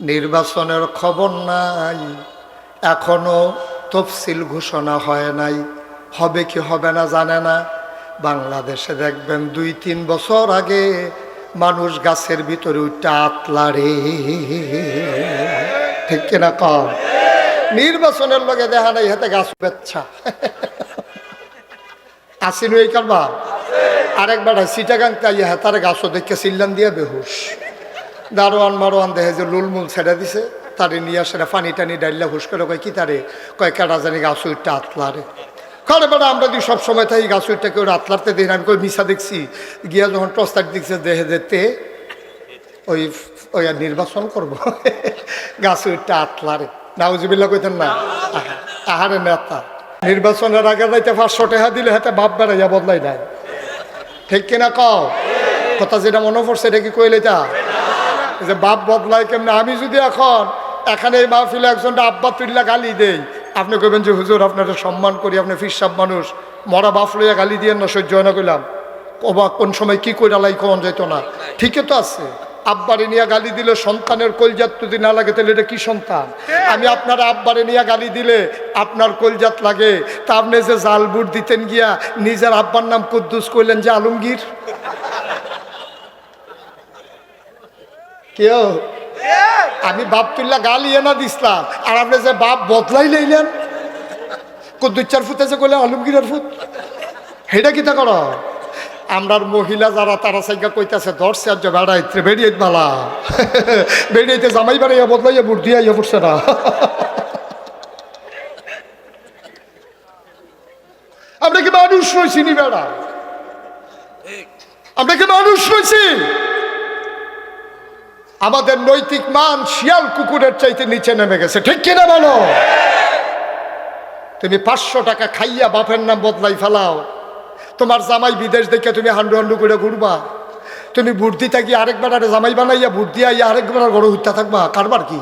নির্বাচনের খবর নাই। এখনও তফসিল ঘোষণা হয় নাই। হবে কি হবে না জানে না। বাংলাদেশে দেখবেন দুই, তিন বছর আগে মানুষ গাছের ভিতরে উঠটা আতলারে ঠিক কিনা? কম নির্বাচনের লগে দেখা নাই, হাতে গাছ বেচ্ছা আসিনু এই কারবা আরেকবার সিটাগাং তাই হাতার গাছও দেখে সিল্লান দিয়ে বেহুশ। দারোয়ান মারোয়ান দেখে যে লুলমুল ছেড়ে দিছে তারে নিয়ে আসে পানি টানি ডাইল্লা হুস করে কয় কি তারে? কয় কেটা জানি গাছ উঠটা আতলারে কারণ বেটা আমরা যদি সবসময় তাই গাছ উঠটা কেউ আতলাতে দিই না। আমি কই মিশা দেখছি গিয়া যখন টস্তার দেখছে দেহে যেতে ওই ওই আর নির্বাচন করব। গাছ উঠটা আতলারে। নাউজিবিল্লা কইতেন না? আহা, আহারে নেতা। নির্বাচনের আগে যাইতে পাঁচশো টাকা দিলে হাতে বাপ বেড়াইয়া বদলাই নাই ঠিক কিনা কও? কথা যেটা মনে পড়ছে এটা কি কইলে তা? যে বাপ বদলায় কেমনে? আমি যদি এখন এখানে এই মাহফিলে একজনটা আব্বা তুল্লা গালি দেই, আপনি কবেন যে, হুজুর, আপনারা সম্মান করি, আপনি ফিরসাব মানুষ। মরা বাপ লইয়া গালি দিয়ে না সহ্য হয় না কইলাম। অবাক কোন সময় কি কইরা লাই কোন যেত না? ঠিকই তো আছে। আব্বারে নিয়ে গালি দিলে সন্তানের কলজাত যদি না লাগে, তাহলে এটা কি সন্তান? আমি আপনার আব্বারে নিয়ে গালি দিলে আপনার কলজাত লাগে। তা আপনি যে জাল বুট দিতেন গিয়া, নিজের আব্বার নাম কুদ্দুস কইলেন যে আলমগীর? কেউ? আমি বাপ তুল্লা ইয়ে না দিছিলাম। আর আপনি যে বাপ বদলাই লইলেন কুদ্দুচ্চার ফুতে যে কইলেন, আলমগীরের ফুত। সেটা কিতা কর? আমরার মহিলা যারা, তারা সাইকা কইতাছে, ধরছে আর বেড়াইতে বেরিয়ে বালা বেরিয়েতে জামাই বাড়াইয়া বদলাইয়া বুট দিয়া ইয়ে পড়ছে না। আমরা কি মানুষ রয়েছি নি বেড়া? আমরা কি মানুষ রয়েছি আমাদের নৈতিক মান শিয়াল কুকুরের চাইতে নিচে নেমে গেছে। ঠিক কিনা বলো? তুমি পাঁচশো টাকা খাইয়া বাপের নাম বদলাই ফেলাও। তোমার জামাই বিদেশ দেখে তুমি হান্ডু হান্ডু করে ঘুরবা। তুমি বুদ্ধি থাকি আরেকবার আরে জামাই বানাইয়া বুদ্ধি আইয়া আরেকবার আর গড়ে হত্যা থাকবা। কারবার কি?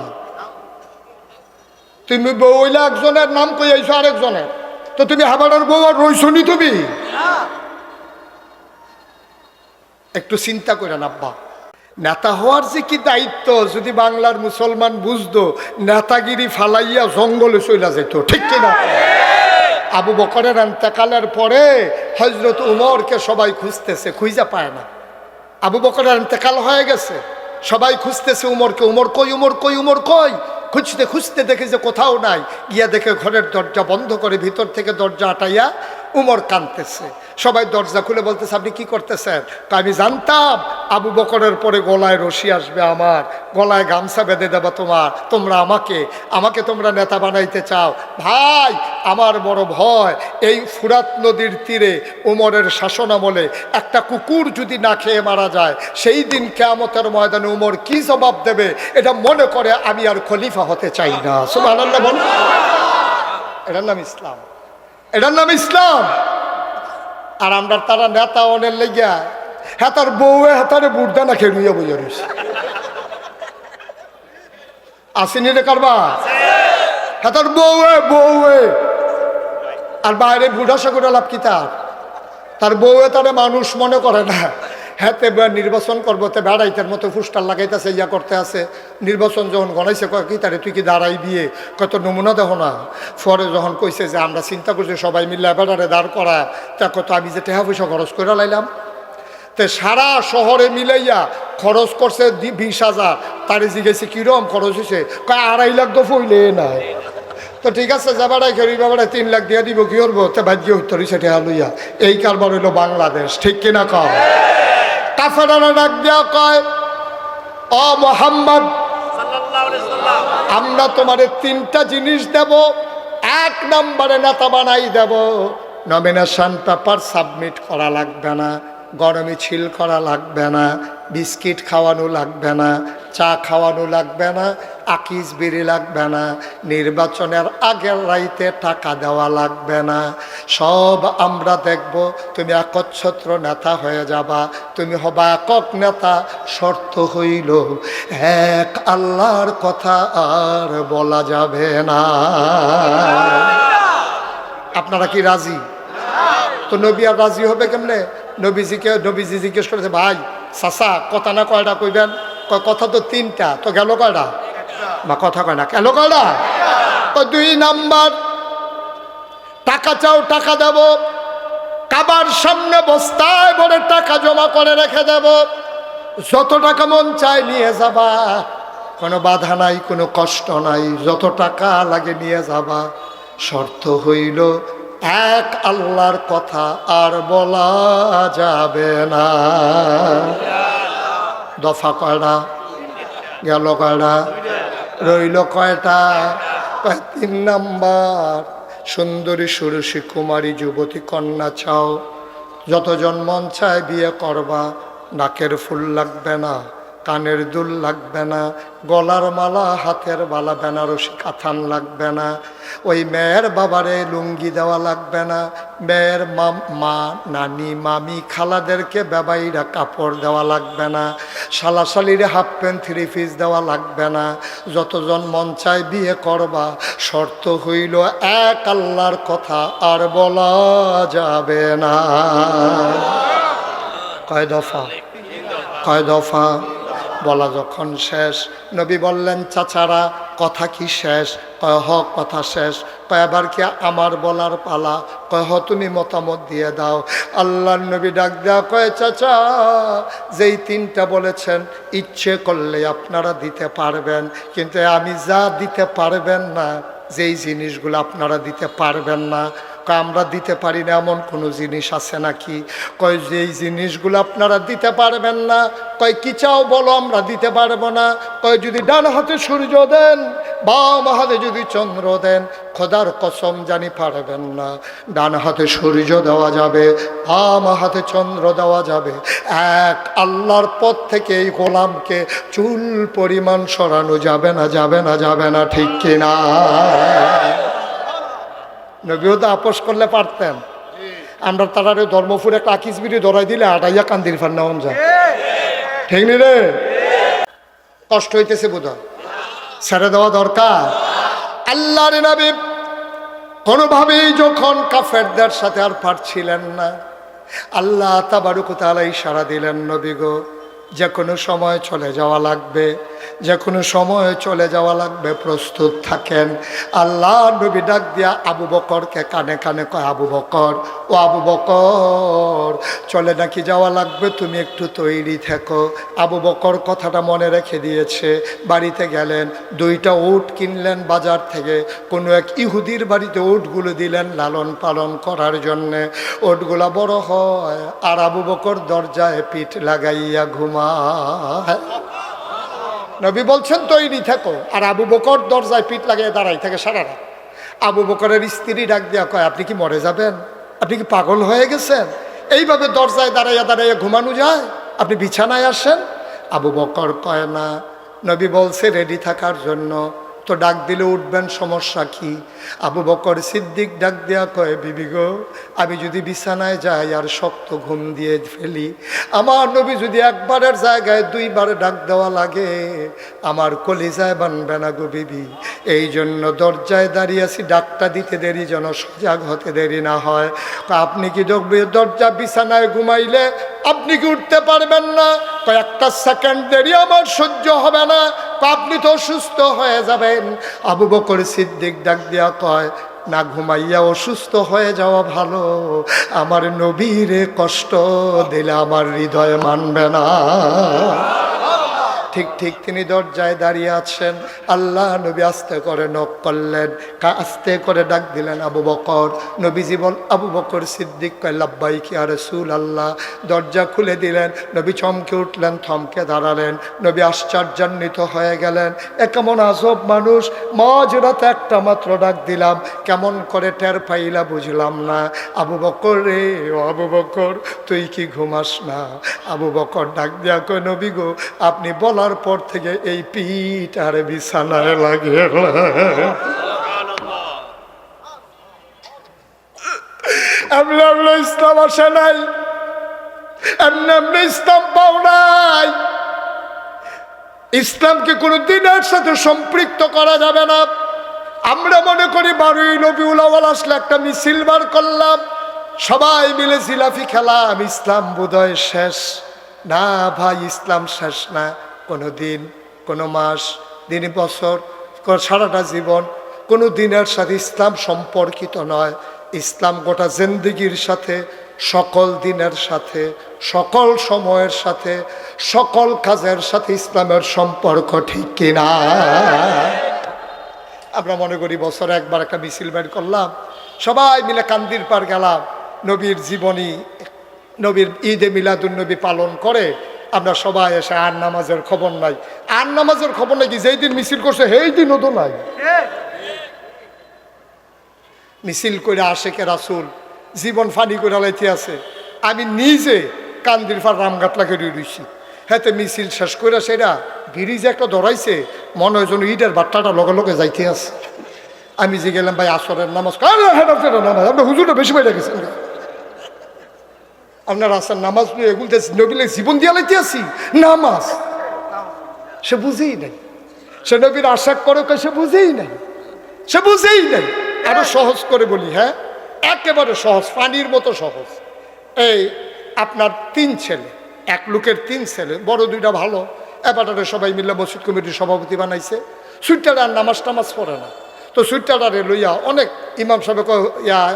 তুমি বউলা একজনের নাম কই আইছো আরেকজনের? তো তুমি হাবাড়ার বউ আর রইছনি তুমি? একটু চিন্তা করেন আব্বা। নেতা হওয়ার যে কি দায়িত্ব? যদি বাংলার মুসলমান বুঝতো, নেতাগিরি ফালাইয়া জঙ্গলে চলে যেত, ঠিক কিনা আবু বকরের এন্তেকালের পরে হজরত উমরকে সবাই খুঁজতেছে, খুঁজে পায় না। আবু বকরের এন্তেকাল হয়ে গেছে। সবাই খুঁজতেছে উমরকে, উমর কই উমর কই উমর কই? খুঁজতে খুঁজতে দেখে যে কোথাও নাই। গিয়া দেখে ঘরের দরজা বন্ধ করে ভিতর থেকে দরজা আটাইয়া উমর কানতেছে সবাই দরজা খুলে বলতেছে, আপনি কি করতেছেন? তা আমি জানতাম, আবু বকরের পরে গলায় রশি আসবে আমার, গলায় গামছা বেঁধে দেবা তোমার, তোমরা আমাকে আমাকে তোমরা নেতা বানাইতে চাও। ভাই, আমার বড় ভয়, এই ফুরাত নদীর তীরে উমরের শাসন আমলে একটা কুকুর যদি না খেয়ে মারা যায়, সেই দিন কেয়ামতের ময়দানে উমর কি জবাব দেবে, এটা মনে করে আমি আর খলিফা হতে চাই না। বল এটার নাম ইসলাম। এটার নাম ইসলাম। আর আমরা তারা নেতা অনের লেগিয়া হ্যাঁ তার বউয়ে হেতারে বুড়দা না খেয়ে বুঝে রয়েছে আসেনি রে কারবা? হেতার বউ বউয়ে। আর বাইরে বুড়া সাগরে লাভ কি তার? তার বউয়ে তারে মানুষ মনে করে না। হ্যাঁতে নির্বাচন করব, তে বেড়াইতের মতো ফুস্টার লাগাইতেছে, ইয়া করতে আছে। নির্বাচন যখন গণাইছে কয়, কি তারে তুই কি দাঁড়াই দিয়ে? কত নমুনা দেহ না। পরে যখন কইছে যে, আমরা চিন্তা করছি সবাই মিলে বেড়ারে দাঁড় করা, তা কত, আমি যে টেহা পয়সা খরচ করে লাইলাম? তে সারা শহরে মিলাইয়া খরচ করছে বিশ হাজার। তারে জিজ্ঞেসে, কিরম খরচ হয়েছে কয়, আড়াই লাখ তো ফইলে নাই তো ঠিক আছে যাবাড়াই খেলি বাবাড়াই তিন লাখ দিয়ে দিব, কি করব? তে ভাগ্য উত্তর সেটা লইয়া। এই কারবার হইল বাংলাদেশ, ঠিক কিনা কয় কাফেরারা ডাক দেওয়া কয়, অ মোহাম্মদ, আমরা তোমার তিনটা জিনিস দেব, এক নম্বরে নেতা বানাই দেব। নমিনেশন পেপার সাবমিট করা লাগবে না, গরমে ছিল করা লাগবে না, বিস্কিট খাওয়ানো লাগবে না চা খাওয়ানো লাগবে না আকিস বিড়ি লাগবে না, নির্বাচনের আগের রাইতে টাকা দেওয়া লাগবে না। সব আমরা দেখব, তুমি একচ্ছত্র নেতা হয়ে যাবা, তুমি হবা একক নেতা, শর্ত হইল এক, আল্লাহর কথা আর বলা যাবে না। আপনারা কি রাজি? তো নবী আর রাজি হবে কেমনে? নবীজিকে, নবীজি জিজ্ঞেস করেছে, ভাই, চাচা, কথা না কয়টা কইবেন? কথা তো তিনটা, তো গেল কয়টা? বা কথা কয় না কেন কয় না তো দুই নাম্বার, টাকা চাও, টাকা দেব। কাবার সামনে বস্তায় ভরে টাকা জমা করে রেখে দেব। যত টাকা মন চায় নিয়ে যাবা। কোনো বাধা নাই, কোনো কষ্ট নাই, যত টাকা লাগে নিয়ে যাবা। শর্ত হইল এক, আল্লাহর কথা আর বলা যাবে না। দফা কয়টা, গেল কয়টা, রইল কয়টা? কয়, তিন নাম্বার, সুন্দরী সুরসী কুমারী যুবতী কন্যা চাও যতজন মন চায় বিয়ে করবা, নাকের ফুল লাগবে না। কানের দুল লাগবে না, গলার মালা, হাতের বালা, বেনারসি কাথান লাগবে না। ওই মেয়ের বাবারে লুঙ্গি দেওয়া লাগবে না, মেয়ের মা- নানি, মামি, খালাদেরকে বেবাইরা কাপড় দেওয়া লাগবে না শালাশালিরে হাফ প্যান্ট, থ্রি পিস দেওয়া লাগবে না। যতজন মন চায় বিয়ে করবা, শর্ত হইল এক আল্লাহর কথা আর বলা যাবে না। কয় দফা? কয় দফা? বলা যখন শেষ। নবী বললেন, চাচারা, কথা কি শেষ? কয় হ কথা শেষ। কয়, এবার কি আমার বলার পালা? কয় হ তুমি মতামত দিয়ে দাও। আল্লাহর নবী ডাক দেওয়া কয়, চাচা, যেই তিনটা বলেছেন, ইচ্ছে করলে আপনারা দিতে পারবেন। কিন্তু আমি যা দিতে পারবেন না, যেই জিনিসগুলো আপনারা দিতে পারবেন না আমরা দিতে পারি না, এমন কোনো জিনিস আছে নাকি? কয় যে এই জিনিসগুলো আপনারা দিতে পারবেন না। কয়, কি চাও বলো, আমরা দিতে পারব না। কয়, যদি ডান হাতে সূর্য দেন, বাম হাতে যদি চন্দ্র দেন, খোদার কসম জানি পারবেন না। ডান হাতে সূর্য দেওয়া যাবে, বাম হাতে চন্দ্র দেওয়া যাবে। এক আল্লাহর পথ থেকে এই গোলামকে চুল পরিমাণ সরানো যাবে না যাবে না যাবে না, ঠিক কিনা? নবীও তো আপোষ করলে পারতেন। আমরা তারারে ধর্মপুরে কাকিস বিড়ি ধরাই দিলে আটাইয়া কান্দির ফান্না হন যায়। ঠিক নি রে? কষ্ট হইতেছে বোধ ছেড়ে দেওয়া দরকার। আল্লাহ রে নবী কোনোভাবেই যখন কাফেরদের সাথে আর পারছিলেন না, আল্লাহ তাবারুক তালা ইশারা দিলেন, নবী গো। যে কোনো সময় চলে যাওয়া লাগবে, যে কোনো সময় চলে যাওয়া লাগবে, প্রস্তুত থাকেন। আল্লাহ নবী ডাক দিয়া আবু বকরকে কানে কানে কয়, আবু বকর, ও আবু বকর, চলে নাকি যাওয়া লাগবে? তুমি একটু তৈরি থেকো। আবু বকর কথাটা মনে রেখে দিয়েছে, বাড়িতে গেলেন, দুইটা উট কিনলেন বাজার থেকে, কোনো এক ইহুদির বাড়িতে উটগুলো দিলেন লালন পালন করার জন্যে। ওটগুলা বড় হয়, আর আবু বকর দরজায় পিঠ লাগাইয়া নবী বলছেন, তৈরি থাকো। আর আবু বকর দরজায় পিঠ লাগিয়ে দাঁড়াই থাকে সারা রাত। আবু বকরের স্ত্রী ডাক দেওয়া কয়, আপনি কি মরে যাবেন? আপনি কি পাগল হয়ে গেছেন? এইভাবে দরজায় দাঁড়াইয়া দাঁড়াইয়া ঘুমানো যায়? আপনি বিছানায় আসেন? আবু বকর কয়, না। নবী বলছে, রেডি থাকার জন্য তো ডাক দিলে উঠবেন, সমস্যা কি? আবু বকর সিদ্দিক ডাক দেয়া কয়, বিবি গো, আমি যদি বিছানায় যাই আর শক্ত ঘুম দিয়ে ফেলি, আমার নবী যদি একবারের জায়গায় দুইবার ডাক দেওয়া লাগে, আমার কলিজায় বানবে না গো বিবি। এই জন্য দরজায় দাঁড়িয়ে আছি, ডাকটা দিতে দেরি যেন সজাগ হতে দেরি না হয়। আপনি কি দরজা বিছানায় ঘুমাইলে আপনি কি উঠতে পারবেন না? কয়েকটা সেকেন্ড দেরি আমার সহ্য হবে না। আপনি তো অসুস্থ হয়ে যাবেন। আবু বকর সিদ্দিক ডাক দিয়া কয়, না ঘুমাইয়া অসুস্থ হয়ে যাওয়া ভালো। আমার নবীরে কষ্ট দিলে আমার হৃদয় মানবে না। ঠিক ঠিক তিনি দরজায় দাঁড়িয়ে আছেন। আল্লাহ নবী আস্তে করে নক করলেন আস্তে করে ডাক দিলেন আবু বকর। নবীজি বল, আবু বকর সিদ্দিক কয় কি আর রসুল আল্লাহ দরজা খুলে দিলেন, নবী চমকে উঠলেন, থমকে দাঁড়ালেন। নবী আশ্চর্যান্বিত হয়ে গেলেন, এ কেমন আজব মানুষ মাঝ রাতে একটা মাত্র ডাক দিলাম, কেমন করে টের পাইলা বুঝলাম না। আবু বকর রে, ও আবু বকর, তুই কি ঘুমাস না? আবু বকর ডাক দিয়া কয়, নবী গো, আপনি বলার পর থেকে এই পিঠ আর বিছানায় লাগে এমনি এমনি ইসলাম আসে নাই। ইসলাম পাও নাই। ইসলামকে কোনো দিনের সাথে সম্পৃক্ত করা যাবে না? আমরা মনে করি বারোই নবীউল আওয়াল আসলে একটা মিছিল বার করলাম। সবাই মিলে জিলাফি খেলাম, ইসলাম বোধহয় শেষ। না ভাই, ইসলাম শেষ না। কোনো দিন, কোনো মাস, দিন, বছর সারাটা জীবন, কোনো দিনের সাথে ইসলাম সম্পর্কিত নয়। ইসলাম গোটা জিন্দিগির সাথে, সকল দিনের সাথে, সকল সময়ের সাথে, সকল কাজের সাথে ইসলামের সম্পর্ক ঠিক কিনা? আমরা মনে করি বছরে একবার একটা মিছিল বের করলাম। সবাই মিলে কান্দির পার গেলাম। নবীর জীবনী, নবীর ঈদে মিলাদুন নবী পালন করে আমরা সবাই এসে আর নামাজের খবর নাই। আর নামাজের খবর নাকি যেই দিন মিছিল করছে, সেই দিনও তো নাই। মিছিল করে আশেকে রাসুল জীবন ফানি করে লাইতে আছে। আমি নিজে কান্দির ফার রামঘাট লাগে রইছি। হ্যাঁ মিছিল শেষ করে সেটা গিরিজ একটা ধরাইছে, মনে হয় যেন ঈদের বার্তাটা লগে লগে যাইতে আছে। আমি যে গেলাম, ভাই, আসরের নামাজ হুজুরটা বেশি বাইরে গেছেন গা।" আপনার আসার নামাজ নিয়ে এগুলতে নবীলে জীবন দিয়া লাইতে আছি? নামাজ। সে বুঝেই নাই। সে নবীর আশা করে সে বুঝেই নাই। সে বুঝেই নাই। আরও সহজ করে বলি হ্যাঁ? একেবারে সহজ পানির মতো সহজ। এই আপনার তিন ছেলে, এক লোকের তিন ছেলে, বড় দুইটা ভালো। এবারে সবাই মিলে মসজিদ কমিটির সভাপতি বানাইছে। সুইটার আর নামাজ টামাজ পড়ে না। তো সুইটারে লইয়া অনেক ইমাম সাহেব ইয়া,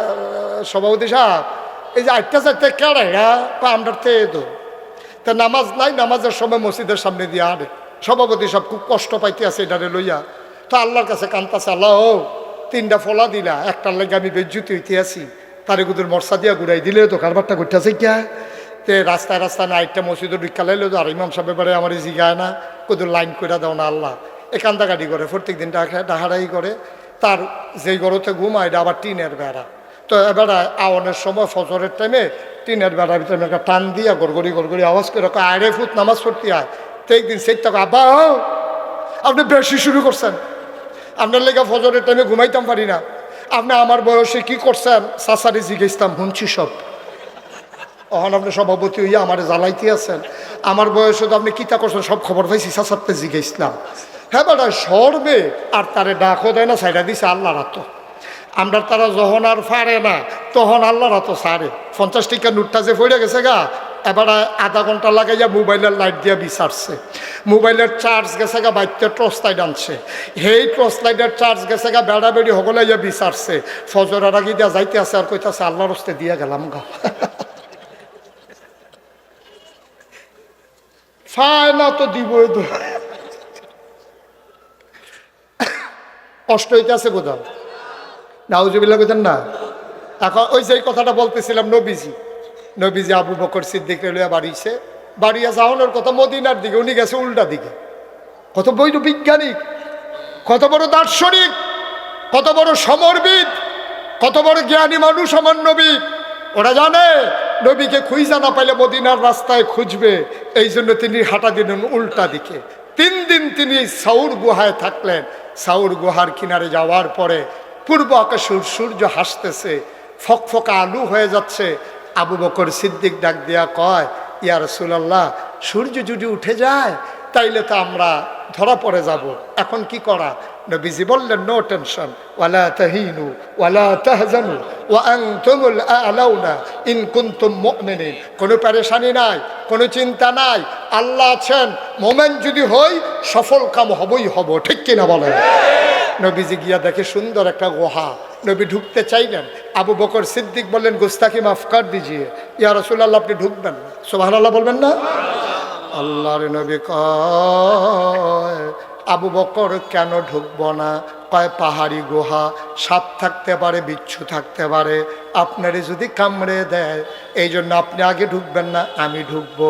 সভাপতি সাহেব এই যে আটটা চারটে কেড়ে হ্যাঁ? আমরা তে তো। নামাজ নাই, নামাজের সময় মসজিদের সামনে দিয়ে আরে সভাপতি সব খুব কষ্ট পাইতে আছে এটারে লইয়া। তো আল্লাহর কাছে কান্তাছে, আল্লাহ, ও, তিনটা ফলা দিলা, একটার লেগে আমি বেজ্জুতি হইতে আছি। তারে কুদুর মর্সা দিয়া ঘুরাই দিলে তো কারবারটা করতেছে কিয়া? তে রাস্তায় রাস্তায় না একটা মসজিদে ঢুকা তো আর ইমাম সাহেব এবারে আমার জিগায় না, কুদুর লাইন করে দাও না আল্লাহ। এ কান্দাকাটি করে প্রত্যেক দিন ডাহারাই করে। তার যেই গরুতে ঘুমায়, এটা আবার টিনের বেড়া। তো এবারে আওয়ানের সময় ফজরের টাইমে টিনের বেড়ার ভিতরে একটা টান দিয়া গড়গড়ি গড়গড়ি আওয়াজ করে আরে ফুট নামাজ পড়তে হয় তো একদিন সেই টাকা, আব্বা আপনি বেশি শুরু করছেন। আপনার লেগে ফজরের টাইমে ঘুমাইতাম পারি না। আপনি আমার বয়সে কি করছেন? সাসারে জিজ্ঞেসতাম, শুনছি সব। অহন আপনি সভাপতি হইয়া আমার জ্বালাইতে আছেন। আমার বয়সে তো আপনি কিতা করছেন? সব খবর পাইছি সাসারতে জিজ্ঞেসলাম হ্যাঁ বেটা সরবে আর তারে ডাকও দেয় না সাইডা দিছে আল্লাহ রাত আমরা তারা যখন আর পারে না, তখন আল্লাহ রাত সারে। পঞ্চাশ টিকা নোটটা যে পড়ে গেছে গা, এবার আধা ঘণ্টা লাগাইয়া মোবাইলের লাইট দিয়া বিচারছে। মোবাইলের চার্জ গেছে গা বাইতে টর্চ লাইট আনছে। সেই টর্চ লাইটের চার্জ গেছে গা বেড়া বেড়ি হগলাইয়া বিচারছে। ফজরের আগে দিয়া যাইতে আছে আর কইতাছে, আল্লাহর হস্তে দিয়া গেলাম গা। ফায় না তো দিবই তো কষ্ট হইতেছে বোধহয় নাউজুবিল্লা বুঝেন না? এখন ওই যে কথাটা বলতেছিলাম নবীজি। নবীজি আবু বকর সিদ্দিক রেলুয়া বাড়িছে বাড়িয়া যাওয়ানোর কথা মদিনার দিকে, উনি গেছে উল্টা দিকে। কত বৈধ বিজ্ঞানিক, কত বড় দার্শনিক, কত বড় সমরবিদ, কত বড় জ্ঞানী মানুষ আমার নবী। ওরা জানে, নবীকে খুঁজা না পাইলে মদিনার রাস্তায় খুঁজবে। এই জন্য তিনি হাঁটা দিলেন উল্টা দিকে। তিন দিন তিনি সাউর গুহায় থাকলেন। সাউর গুহার কিনারে যাওয়ার পরে পূর্ব আকাশে সূর্য হাসতেছে ফকফকা আলু হয়ে যাচ্ছে। আবু বকর সিদ্দিক ডাক দিয়া কয়, ইয়া রসুলাল্লাহ, সূর্য যদি উঠে যায়, তাইলে তো আমরা ধরা পড়ে যাব। এখন কি করা? নবীজি বললেন, নো টেনশন। ওয়ালা তাহিনু, ওয়ালা তাহজানু, ওয়া আনতুমুল আলাউনা, ইন কুনতুম মুমিনিন। কোনো পেরেশানি নাই, কোনো চিন্তা নাই। আল্লাহ আছেন, মোমেন যদি হই, সফল কাম হবই হব। ঠিক কিনা বলেন? নবীজি গিয়া দেখে সুন্দর একটা গুহা। নবী ঢুকতে চাইলেন। আবু বকর সিদ্দিক বললেন গুস্তাকি মাফ কর দিজিয়ে ইয়া রসুল্লাহ আপনি ঢুকবেন সোহান আল্লাহ বলবেন না? আল্লাহর নবী কয়, আবু বকর, কেন ঢুকবো না? কয়, পাহাড়ি গুহা, সাপ থাকতে পারে, বিচ্ছু থাকতে পারে। আপনারে যদি কামড়ে দেয় এই জন্য আপনি আগে ঢুকবেন না, আমি ঢুকবো।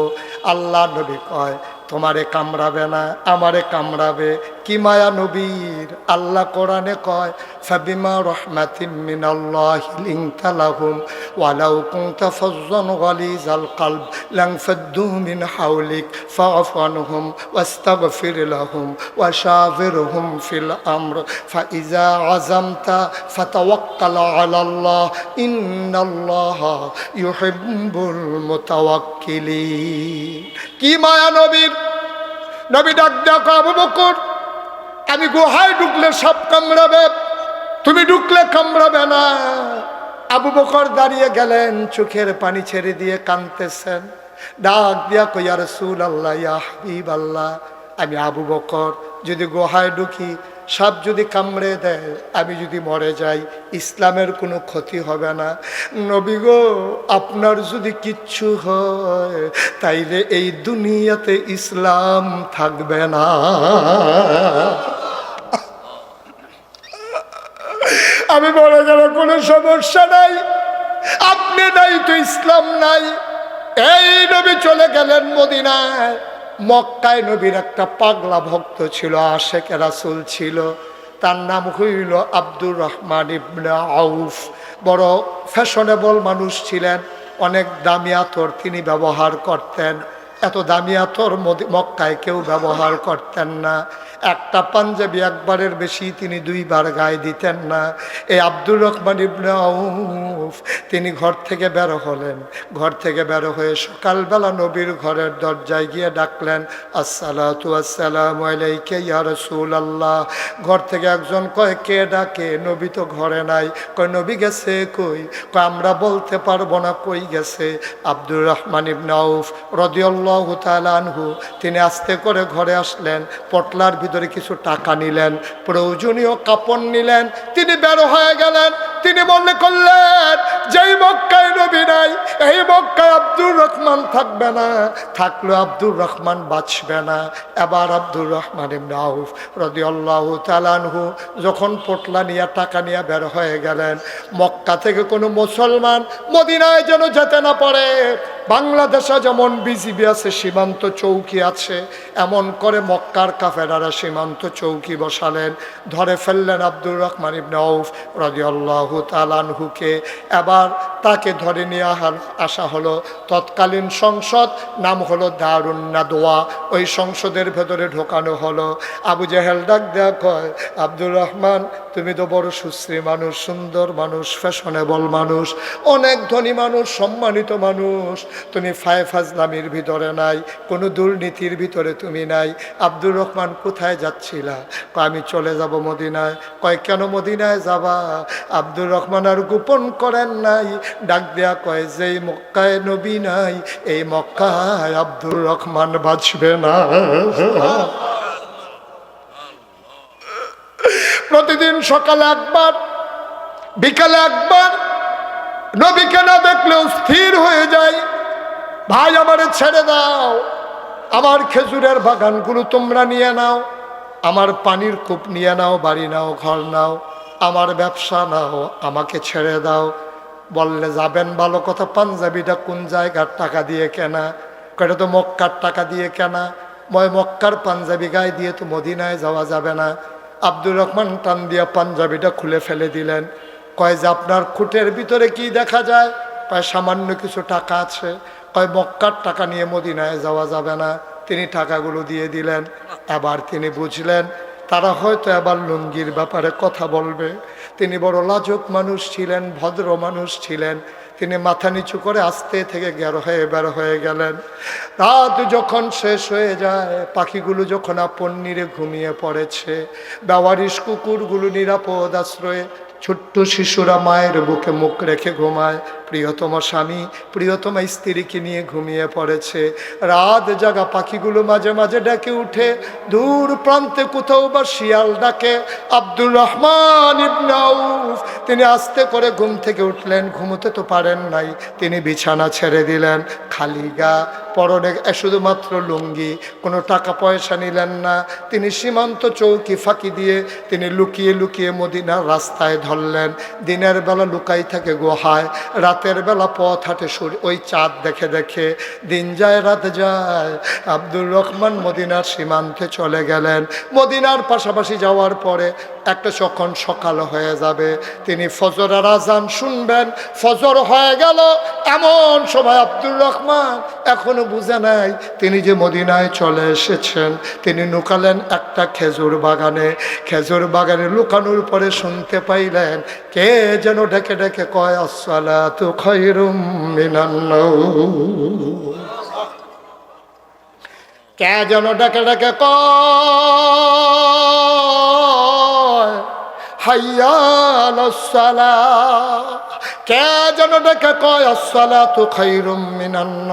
আল্লাহ নবী কয়, তোমারে কামড়াবে না, আমারে কামড়াবে। কি মায়া নবীর? আল্লাহ কোরআনে কয়, ফাবিমা রহমাতিম মিনাল্লাহি লিনতা লাহুম, ওয়ালাউ কুনতা ফাজ্জান গালিজাল কলব লানফাদ্দু মিন হাওলিক, ফাআফু আনহুম, ওয়াস্তাগফির লাহুম ওয়াশাবিরহুম ফিল আমর, ফাইজা আযামতা ফাতাওয়াক্কাল আলাল্লাহ, ইন্নাল্লাহা ইউহিব্বুল মুতাওয়াক্কিলিন। কি মায়া নবীর? নবী ডাক ডাক আবু বকর আমি গুহায় ঢুকলে সব কামড়াবে, তুমি ঢুকলে কামড়াবে না। আবু বকর দাঁড়িয়ে গেলেন, চোখের পানি ছেড়ে দিয়ে কানতেছেন ডাক দিয়া কইয়া রসুল আল্লাহ ইয়া হাবিব আল্লাহ আমি আবু বকর, যদি গুহায় ঢুকি সাপ যদি কামড়ে দেয়, আমি যদি মরে যাই, ইসলামের কোনো ক্ষতি হবে না। নবী গো, আপনার যদি কিচ্ছু হয়, তাইলে এই দুনিয়াতে ইসলাম থাকবে না। আমি মরে গেলে, কোনো সমস্যা নাই। আপনি নাই তো ইসলাম নাই। এই নবী চলে গেলেন মদিনায়। মক্কায় নবীর একটা পাগলা ভক্ত ছিল, আশেক রাসুল ছিল। তার নাম হইল আব্দুর রহমান ইবনে আউফ। বড় ফ্যাশনেবল মানুষ ছিলেন, অনেক দামি আতর তিনি ব্যবহার করতেন। এত দামি আতর মক্কায় কেউ ব্যবহার করতেন না। একটা পাঞ্জাবি একবারের বেশি তিনি দুইবার গায়ে দিতেন না। এই আব্দুর রহমান ইবনে তিনি ঘর থেকে বের হলেন। ঘর থেকে বের হয়ে সকালবেলা নবীর ঘরের দরজায় গিয়ে ডাকলেন, আসসালাতু আসসালামু আলাইকা ইয়া আল্লাহ ঘর থেকে একজন কয়, কে ডাকে? নবী তো ঘরে নাই। কয়, নবী গেছে কই? কয়, আমরা বলতে পারব না কই গেছে। আব্দুর রহমান ইবনে আউফ তাআলা আনহু, তিনি আস্তে করে ঘরে আসলেন, পটলার ভিতরে কিছু টাকা নিলেন, প্রয়োজনীয় কাপড় নিলেন, তিনি বের হয়ে গেলেন, তিনি মনে করলেন, যেই মক্কায় নবী নাই, এই মক্কায় আব্দুর রহমান থাকবে না। থাকল আব্দুর রহমান বাঁচবে না। এবার আব্দুর রহমান ইবনে আউফ রদিয়াল্লাহু তাআলা আনহু যখন পটলা নিয়ে, টাকা নিয়ে বের হয়ে গেলেন, মক্কা থেকে কোনো মুসলমান মদিনায় যেন যেতে না পারে। বাংলাদেশে যেমন বিজিবি আছে, সীমান্ত চৌকি আছে, এমন করে মক্কার কাফেরারা সীমান্ত চৌকি বসালেন। ধরে ফেললেন আব্দুর রহমান ইবনে আউফ রাদিয়াল্লাহু তালানহুকে এবার তাকে ধরে নিয়ে আসা হলো তৎকালীন সংসদ, নাম হলো দারুন্নাদোয়া ওই সংসদের ভেতরে ঢোকানো হলো। আবু জাহেল ডাক দেয়া কয়, আব্দুর রহমান তুমি তো বড় সুশ্রী মানুষ, সুন্দর মানুষ ফ্যাশনেবল মানুষ, অনেক ধনী মানুষ, সম্মানিত মানুষ। তুমি ফায় ফাজলামির ভিতরে নাই, কোনো দুর্নীতির ভিতরে তুমি নাই। আব্দুর রহমান কোথায় যাচ্ছিলা? আমি চলে যাব মদিনায়। কয়, কেন মদিনায় যাবা? আব্দুর রহমান আর গোপন করেন নাই। ডাক দেয়া কয় যে মক্কায় নবী নাই, এই মক্কায় আব্দুর রহমান বাঁচবে না। প্রতিদিন সকালে একবার, বিকালে একবার, নবীকে না দেখলেও স্থির হয়ে যায় ভাই, আমারে ছেড়ে দাও। আমার খেজুরের বাগানগুলো তোমরা নিয়ে নাও। আমার পানির কূপ নিয়ে নাও, বাড়ি নাও, ঘর নাও। আমার ব্যবসা নাও, আমাকে ছেড়ে দাও। বললে, যাবেন ভালো কথা, পাঞ্জাবিটা কোন জায়গার টাকা দিয়ে কেনা? কয়টা তো মক্কার টাকা দিয়ে কেনা? ময় মক্কার পাঞ্জাবি গায়ে দিয়ে তো মদিনায় যাওয়া যাবে না। আব্দুর রহমান টান দিয়া পাঞ্জাবিটা খুলে ফেলে দিলেন। কয় যে আপনার খুঁটের ভিতরে কি দেখা যায়? কয়, সামান্য কিছু টাকা আছে। কয়, মক্কার টাকা নিয়ে মদিনায় যাওয়া যাবে না। তিনি টাকাগুলো দিয়ে দিলেন। এবার তিনি বুঝলেন, তারা হয়তো এবার লুঙ্গির ব্যাপারে কথা বলবে। তিনি বড় লাজক মানুষ ছিলেন, ভদ্র মানুষ ছিলেন। তিনি মাথা নিচু করে আস্তে থেকে গের হয়ে বের হয়ে গেলেন। রাত যখন শেষ হয়ে যায়, পাখিগুলো যখন আপন নিরে ঘুমিয়ে পড়েছে ব্যবহারিস কুকুরগুলো নিরাপদ আশ্রয়ে ছোট্ট শিশুরা মায়ের বুকে মুখ রেখে ঘুমায়। প্রিয়তম স্বামী, প্রিয়তম স্ত্রীকে নিয়ে ঘুমিয়ে পড়েছে। রাত জাগা পাখিগুলো মাঝে মাঝে ডেকে উঠে, দূর প্রান্তে কোথাও বা শিয়াল ডাকে, আব্দুর রহমান ইবনে আউফ। তিনি আস্তে করে ঘুম থেকে উঠলেন, ঘুমোতে তো পারেন নাই। তিনি বিছানা ছেড়ে দিলেন, খালি গা, পরনে শুধুমাত্র লুঙ্গি, কোনো টাকা পয়সা নিলেন না। তিনি সীমান্ত চৌকি ফাঁকি দিয়ে, তিনি লুকিয়ে লুকিয়ে মদিনার রাস্তায় ধরলেন। দিনের বেলা লুকাই থাকে গুহায় রাতের বেলা পথ হাঁটে ওই চাঁদ দেখে দেখে দিন যায়, রাত যায়। আব্দুর রহমান মদিনার সীমান্তে চলে গেলেন। মদিনার পাশাপাশি যাওয়ার পরে একটা যখন সকাল হয়ে যাবে, তিনি ফজরের আজান শুনবেন। ফজর হয়ে গেল, এমন সময় আব্দুর রহমান এখনও বুঝে নাই তিনি যে মদিনায় চলে এসেছেন। তিনি লুকালেন একটা খেজুর বাগানে। খেজুর বাগানে লুকানোর পরে শুনতে পাইলেন, কে যেন ডেকে ডেকে কয় কে যেন ডেকে ডেকে হাইয়াল কে যেন ডেকে কয় আসসালা তু খৈরুম মিনান্ন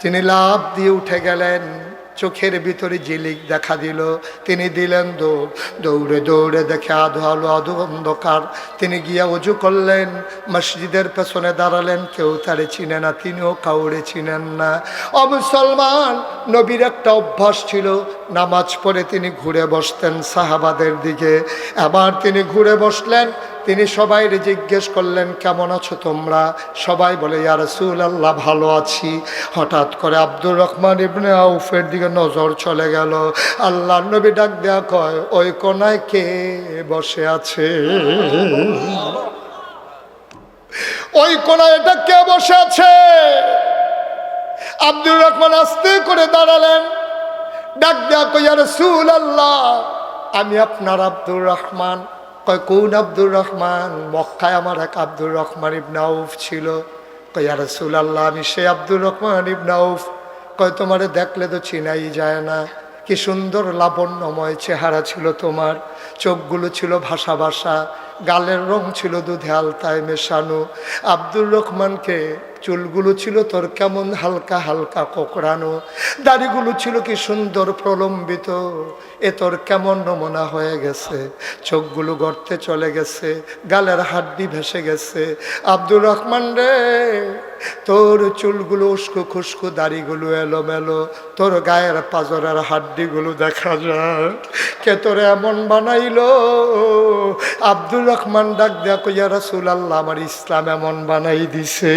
তিনি লাভ দিয়ে উঠে গেলেন। চোখের ভিতরে জিলিক দেখা দিল। তিনি দিলেন দৌড়। দৌড়ে দৌড়ে দেখে আধো আলো, আধো অন্ধকার। তিনি গিয়া উজু করলেন। মসজিদের পেছনে দাঁড়ালেন। কেউ তারে চিনে না, তিনিও কাউরে চিনেন না। অ মুসলমান, নবীর একটা অভ্যাস ছিল, নামাজ পড়ে তিনি ঘুরে বসতেন সাহাবাদের দিকে। আবার তিনি ঘুরে বসলেন তিনি সবাই জিজ্ঞেস করলেন, কেমন আছো তোমরা? সবাই বলে, ইয়া রসুল আল্লাহ ভালো আছি। হঠাৎ করে আব্দুর রহমান ইবনে আউফের দিকে নজর চলে গেল। আল্লাহ নবী ডাক দেয়া কয়, ওই কোনায় কে বসে আছে? ওই কোনায় এটা কে বসে আছে? আব্দুর রহমান আস্তে করে দাঁড়ালেন। ডাক দেয়া কই ইয়া রসুল আল্লাহ আমি আপনার আব্দুর রহমান। কয়, কোন আব্দুর রহমান? মক্কায় আমার এক আব্দুর রহমান ইবনাউফ ছিল। কয় আর রসুল আল্লাহ আমি সে আব্দুর রহমান ইবনাউফ কয়, তোমারে দেখলে তো চিনাই যায় না। কি সুন্দর লাবণ্যময় চেহারা ছিল তোমার। চোখগুলো ছিল ভাষা ভাষা। গালের রং ছিল দুধে আলতায় মেশানো। আব্দুর রহমানকে চুলগুলো ছিল তোর কেমন হালকা হালকা কোকড়ানো, দাড়িগুলো ছিল কি সুন্দর প্রলম্বিত, এ তোর কেমন নমুনা হয়ে গেছে, চোখগুলো গর্তে চলে গেছে, গালের হাড্ডি ভেসে গেছে। আব্দুর রহমান রে তোর চুলগুলো উস্কো খুস্কো, দাড়িগুলো এলোমেলো, তোর গায়ের পাজরের হাড্ডিগুলো দেখা যায়। কে তোর এমন বানাইলো? আব্দুর রহমান ডাক দেয়া কইয়া রাসুল আল্লাহ আমার ইসলাম এমন বানাই দিছে।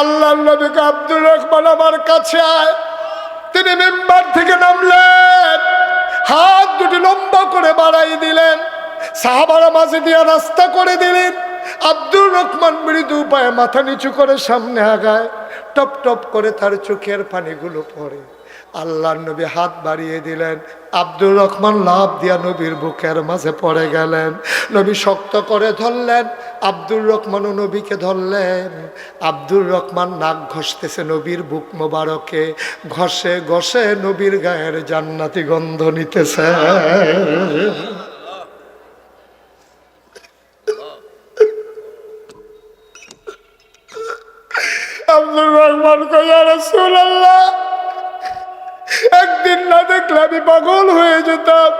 আল্লাহ নবীকে আব্দুর রহমান আমার কাছে আয়। তিনি মেম্বার থেকে নামলেন, হাত দুটি লম্বা করে বাড়াই দিলেন। সাহাবারা মাঝে দিয়ে রাস্তা করে দিলেন। আব্দুর রহমান মৃদু পায়ে মাথা নিচু করে সামনে আগায়, টপ টপ করে তার চোখের পানিগুলো পড়ে। আল্লাহ নবী হাত বাড়িয়ে দিলেন। আব্দুর রহমান লাভ দিয়া নবীর বুকের মাঝে পড়ে গেলেন। নবী শক্ত করে ধরলেন। আব্দুর রহমানও নবীকে ধরলেন। আব্দুর রহমান নাক ঘষতেছে নবীর বুক মোবারকে। ঘষে ঘষে নবীর গায়ের জান্নাতি গন্ধ নিতেছে। আব্দুর রহমান একদিন না দেখলে আমি পাগল হয়ে যেতাম।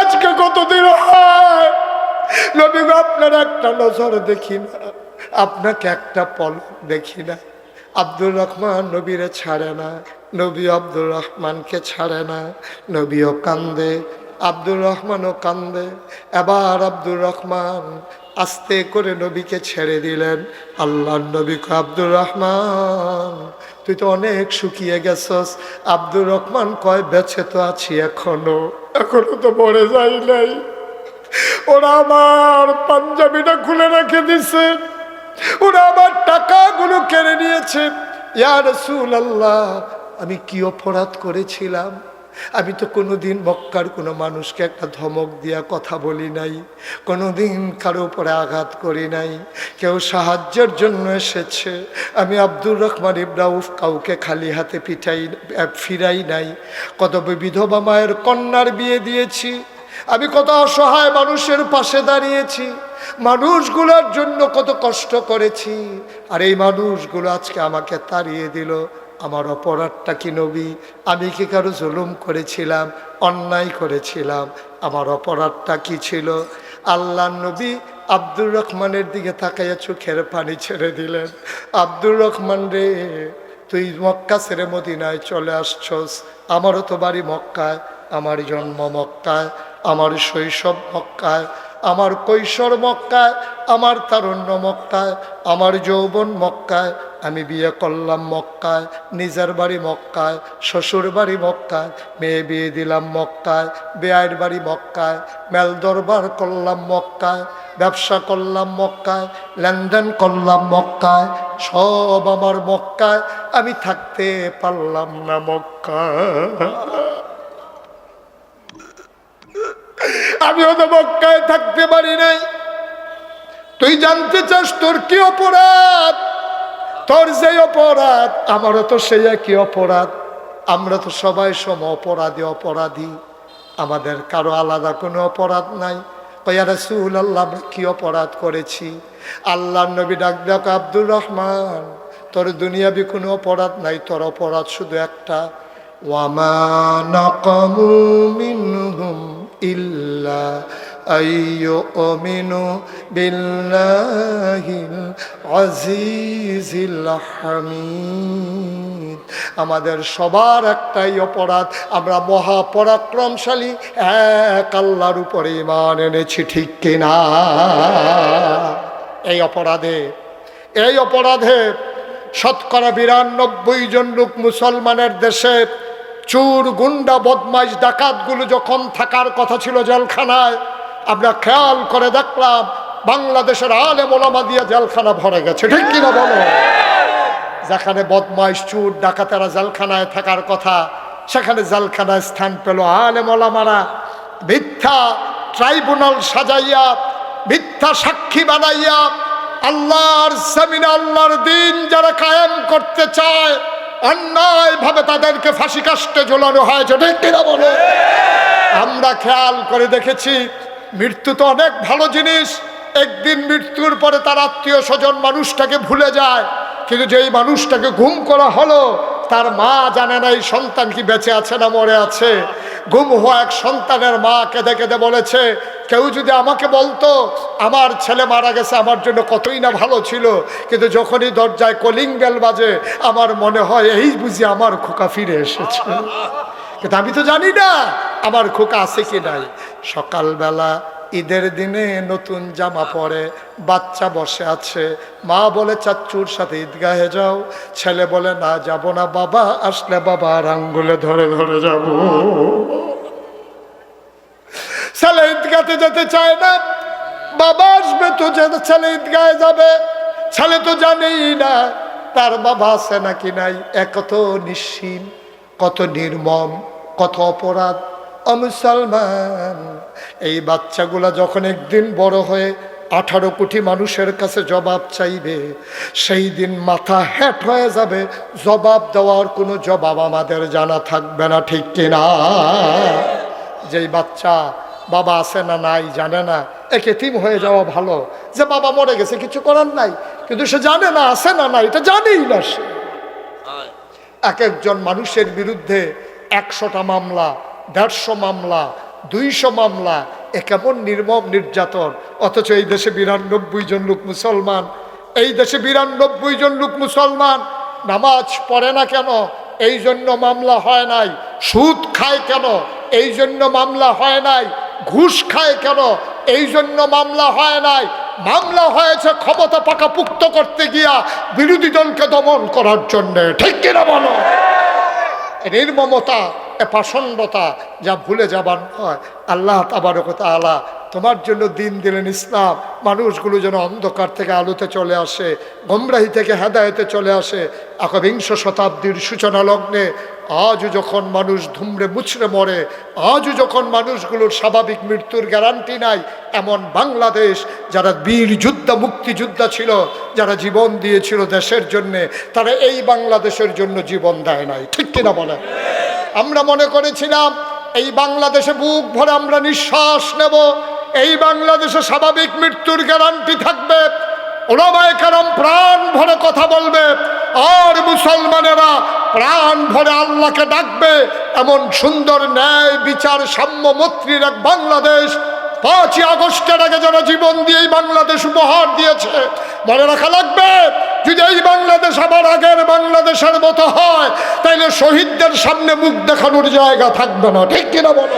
আজকে কতদিন হয়? নবী আপনার একটা নজর দেখি না, আপনাকে একটা পল দেখি না। আব্দুর রহমান নবীরে ছাড়ে না, নবী আব্দুর রহমানকে ছাড়ে না, নবীও কান্দে, আব্দুর রহমানও কান্দে। এবার আব্দুর রহমান আস্তে করে নবীকে ছেড়ে দিলেন। আল্লাহ নবীকে আব্দুর রহমান, তুই তো অনেক শুকিয়ে গেছস। আব্দুর রহমান কয়, বেঁচে তো আছি এখনও। এখনও তো মরে যাই নাই। ওরা আমার পাঞ্জাবিটা খুলে রেখে দিছে। ওরা আমার টাকাগুলো কেড়ে নিয়েছে। আল্লাহ আমি কি অপরাধ করেছিলাম? আমি তো কোনোদিন মক্কার কোনো মানুষকে একটা ধমক দিয়া কথা বলি নাই, কোনোদিন কারও উপরে আঘাত করি নাই। কেউ সাহায্যের জন্য এসেছে, আমি আব্দুর রহমান ইব্রাউফ কাউকে খালি হাতে পিঠাই ফিরাই নাই। কত বিধবা মায়ের কন্যার বিয়ে দিয়েছি, আমি কত অসহায় মানুষের পাশে দাঁড়িয়েছি, মানুষগুলোর জন্য কত কষ্ট করেছি। আর এই মানুষগুলো আজকে আমাকে তাড়িয়ে দিল আমার অপরাধটা কি নবী? আমি কি কারও জুলুম করেছিলাম? অন্যায় করেছিলাম? আমার অপরাধটা কি ছিল? আল্লাহ নবী আব্দুর রহমানের দিকে তাকাইয়া চোখের পানি ছেড়ে দিলেন। আব্দুর রহমান রে, তুই মক্কা ছেড়ে মদিনায় চলে আসছস। আমারও তো বাড়ি মক্কায়, আমার জন্ম মক্কায়, আমার শৈশব মক্কায় আমার কৈশোর মক্কায়, আমার তারুণ্য মক্কায়, আমার যৌবন মক্কায়, আমি বিয়ে করলাম মক্কায়, নিজের বাড়ি মক্কায়, শ্বশুর বাড়ি মক্কায়, মেয়ে বিয়ে দিলাম মক্কায় বেয়ের বাড়ি মক্কায়, মেল দরবার করলাম মক্কায়, ব্যবসা করলাম মক্কায়, লেনদেন করলাম মক্কায়, সব আমার মক্কায়, আমি থাকতে পারলাম না মক্কায়। তো মক্কায় থাকতে পারি নাই। তুই জানতে চাস তোর কি অপরাধ? তোর যে অপরাধ, আমারও তো সেই একই অপরাধ। আমরা তো সবাই সম অপরাধী অপরাধী। আমাদের কারও আলাদা কোনো অপরাধ নাই। কয়া রসুল আল্লাহ কি অপরাধ করেছি? আল্লাহ নবী ডাক আব্দুর রহমান, তোর দুনিয়াবি কোনো অপরাধ নাই, তোর অপরাধ শুধু একটা। ওয়ামা নাকামু ইল্লা আইয়ুমিনু বিল্লাহিল আজিজিল হামিদ আমাদের সবার একটাই অপরাধ, আমরা মহাপরাক্রমশালী, এক আল্লাহর উপরে ইমান এনেছি, ঠিক কিনা? এই অপরাধে এই অপরাধে শতকরা বিরানব্বই জন লোক মুসলমানের দেশে চুর গুন্ডা বদমাইশ ডাকাতগুলো যখন থাকার কথা ছিল জেলখানায়, আমরা খেয়াল করে দেখলাম বাংলাদেশের আলে মোলামা দিয়ে জেলখানা ভরে গেছে। ঠিক কিনা বলো? যেখানে বদমাইশ, চুর, ডাকাতেরা জেলখানায় থাকার কথা, সেখানে জেলখানায় স্থান পেল আলে মোলামারা মিথ্যা ট্রাইব্যুনাল সাজাইয়া, মিথ্যা সাক্ষী বানাইয়া, আল্লাহর জমিনে আল্লাহর দিন যারা কায়েম করতে চায় অন্যায় ভাবে তাদেরকে ফাঁসি কাষ্টে ঝোলানো হয়েছে ঠিক কিনা বলো? আমরা খেয়াল করে দেখেছি, মৃত্যু তো অনেক ভালো জিনিস। একদিন মৃত্যুর পরে তার আত্মীয় স্বজন মানুষটাকে ভুলে যায়, কিন্তু যেই মানুষটাকে ঘুম করা হলো, তার মা জানে না এই সন্তান কি বেঁচে আছে না মরে আছে। গুম হওয়া এক সন্তানের মা কেঁদে কেঁদে বলেছে কেউ যদি আমাকে বলতো, আমার ছেলে মারা গেছে, আমার জন্য কতই না ভালো ছিল। কিন্তু যখনই দরজায় কলিং বেল বাজে, আমার মনে হয়, এই বুঝি আমার খোকা ফিরে এসেছে। কিন্তু আমি তো জানি না, আমার খোকা আছে কি নাই। সকালবেলা ঈদের দিনে নতুন জামা পরে, বাচ্চা বসে আছে। মা বলে চাচ্চুর সাথে ঈদগাহে যাও। ছেলে বলে, না, যাব না বাবা, আসলে বাবা আর আঙ্গুলে ধরে ধরে যাব। ছেলে ঈদগাতে যেতে চায় না, বাবা আসবে তো ছেলে ঈদগাহে যাবে। ছেলে তো জানেই না তার বাবা আছে নাকি নাই, এক কত নিশ্চিন, কত নির্মম, কত অপরাধ। অমুসলমান এই বাচ্চাগুলা যখন একদিন বড় হয়ে আঠারো কোটি মানুষের কাছে জবাব চাইবে, সেই দিন মাথা হ্যাট হয়ে যাবে, জবাব দেওয়ার কোনো জবাব আমাদের জানা থাকবে না, ঠিক কিনা? যেই বাচ্চা বাবা আছে না নাই, জানে না। একে তিম হয়ে যাওয়া ভালো। যে বাবা মরে গেছে, কিছু করার নাই। কিন্তু সে জানে না, আছে না নাই, এটা জানেই না সে। এক একজন মানুষের বিরুদ্ধে একশোটা মামলা, দেড়শো মামলা, দুইশো মামলা, এ কেমন নির্মম নির্যাতন। অথচ এই দেশে বিরানব্বই জন লোক মুসলমান। এই দেশে বিরানব্বই জন লোক মুসলমান। নামাজ পড়ে না কেন? এই জন্য মামলা হয় নাই। সুদ খায় কেন? এই জন্য মামলা হয় নাই। ঘুষ খায় কেন? এই জন্য মামলা হয় নাই। মামলা হয়েছে ক্ষমতা পাকাপুক্ত করতে গিয়া বিরোধী দলকে দমন করার জন্য। ঠিক কিনা বলো? নির্মমতা, এ পাষণ্ডতা যা ভুলে যাবার নয়। আল্লাহ তাবারকতা আলা তোমার জন্য দিন দিলেন ইসলাম। মানুষগুলো যেন অন্ধকার থেকে আলোতে চলে আসে, গোমরাহি থেকে হেদায়তে চলে আসে। একবিংশ শতাব্দীর সূচনা লগ্নে আজও যখন মানুষ ধুমড়ে মুছড়ে মরে, আজও যখন মানুষগুলোর স্বাভাবিক মৃত্যুর গ্যারান্টি নাই, এমন বাংলাদেশ যারা বীর যোদ্ধা, মুক্তিযোদ্ধা ছিল, যারা জীবন দিয়েছিল দেশের জন্যে, তারা এই বাংলাদেশের জন্য জীবন দেয় নাই। ঠিক কিনা বলে আমরা মনে করেছিলাম, এই বাংলাদেশে বুক ভরে আমরা নিঃশ্বাস নেব, এই বাংলাদেশে স্বাভাবিক মৃত্যুর গ্যারান্টি থাকবে। ওলামায় কারণ প্রাণ ভরে কথা বলবে, আর মুসলমানেরা প্রাণ ভরে আল্লাহকে ডাকবে। এমন সুন্দর ন্যায় বিচার সাম্য মৈত্রীর এক বাংলাদেশ। পাঁচই আগস্টের আগে যারা জীবন দিয়ে বাংলাদেশ উপহার দিয়েছে, মনে রাখা লাগবে, যদি এই বাংলাদেশ আবার আগের বাংলাদেশের মতো হয়, তাইলে শহীদদের সামনে মুখ দেখানোর জায়গা থাকবে না, ঠিক কিনা বলো?